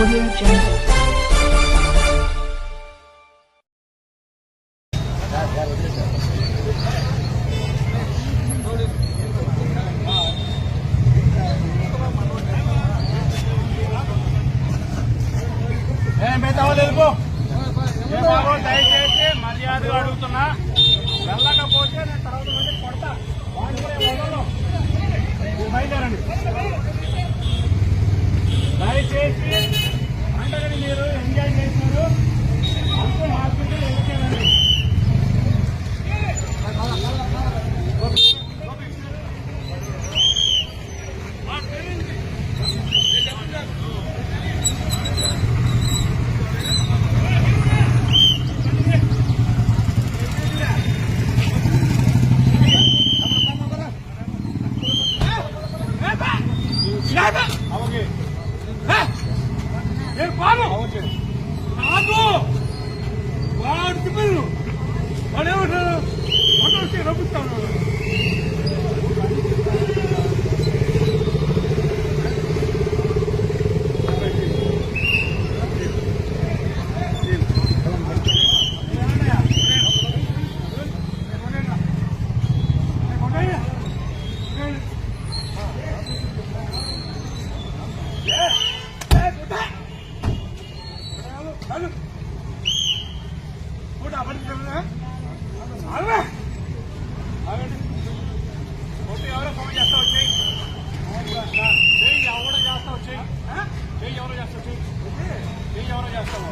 Audio Jungle. ఏం దయచేసి మర్యాదగా అడుగుతున్నా. వెళ్ళకపోతే నేను తర్వాత నుండి కొడతా. అవకి. నేను పాను ఎవరో చేస్తా ఎవరో చేస్తావు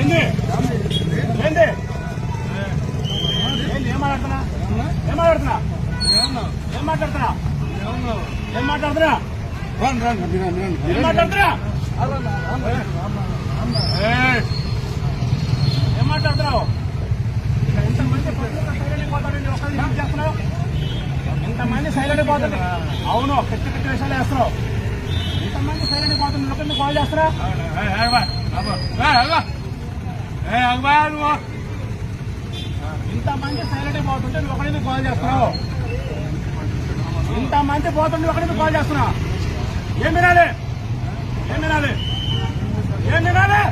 ఏంది ఏం మాట్లాడుతున్నా ఏం మాట్లాడుతున్నా ఏం మాట్లాడుతున్నా ఏం మాట్లాడుతున్నా! ఏం మాట్లాడుతున్నావు ఎంతమంది సైలెంట్ ఒక్కరిని చేస్తున్నావు ఎంతమంది సైలెంట్ పోతుంది అవును పెట్టి పెట్టి విషయాలు వేస్తున్నావు ఎంతమంది సైలెంట్ పోతుంది ఒకరిని కాల్ చేస్తారా ఇంతమంది సైలెంట్ పోతుంటే నువ్వు ఒకరిని కాల్ చేస్తున్నావు? ఇంతమంది పోతుంటే ఒకరిని కాల్ చేస్తున్నావు? ఏం వినాలి? ఏం వినాలి? ఏం వినాలి?